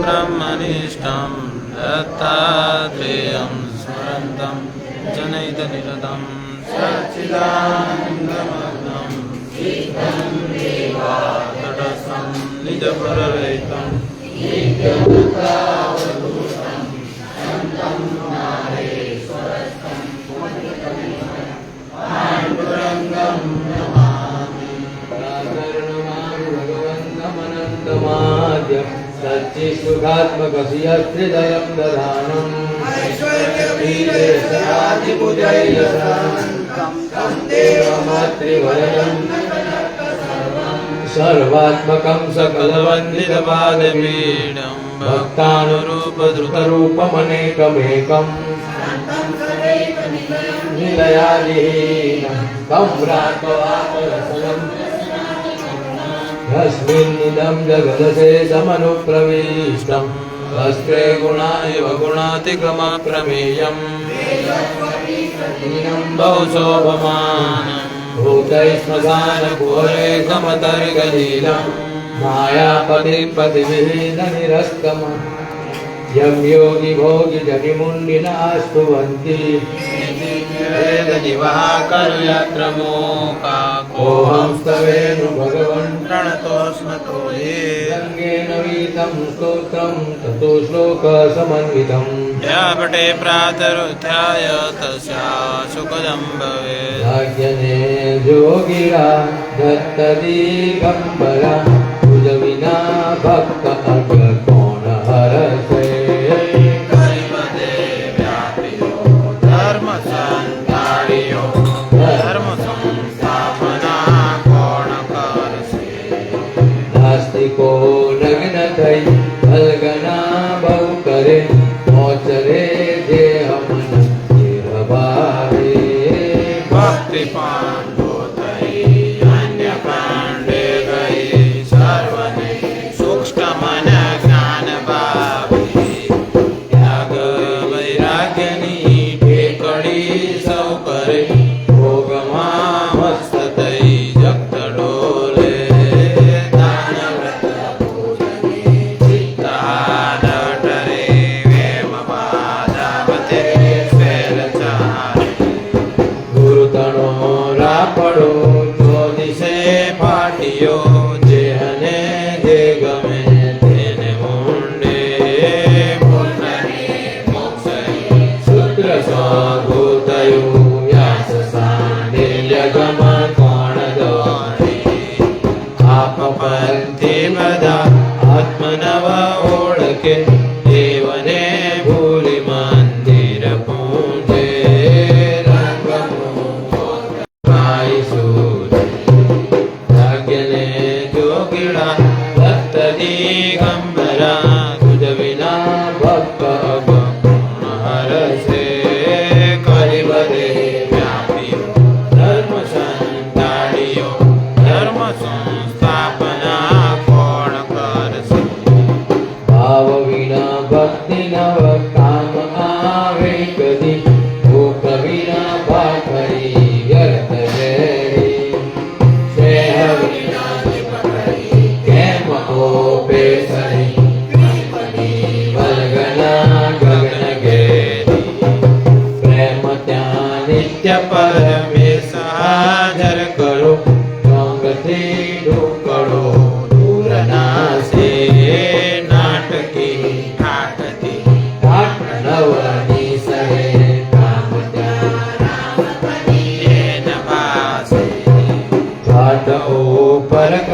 ब्रह्मनिष्ठं दत्तात्रेयं स्मरन्तं जनयितनिरतं सच्चिदानन्दमग्नं तटस्थं निजपुररहितं ईश्वघात्मक हृदयं दधानम् देवमातृवरयम् सर्वात्मकं सकलवन्दितपादवीणम् भक्तानुरूपधृतरूपमनेकमेकम् निलयादिहीनं कं रातवापरसलम् यस्मिन्निदं जगदसेतमनुप्रविष्टम् वस्त्रे गुणा इव गुणातिक्रमप्रमेयम्। बहुशोभमानम् भूतैश्मशानघोरे कमतर्गलीलम् मायापतिपतिविहीननिरस्तम। भोगि योगिभोगिजगिमुण्डिनास्तुवन्ति कलयत्र मो काको नु भगवन्त्रणतोस्मतो ये। रङ्गेन वीतं शोकं ततो श्लोकसमन्वितं झाभटे प्रातरुधाय तस्या सुकदम् भवेत् भाग्यने दत्तरी भक्परा भुजविना भक्त भक्ता ahí. yo. awesome.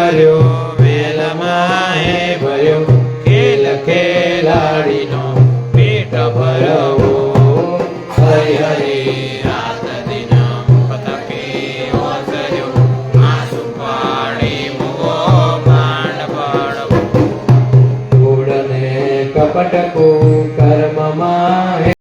Mario.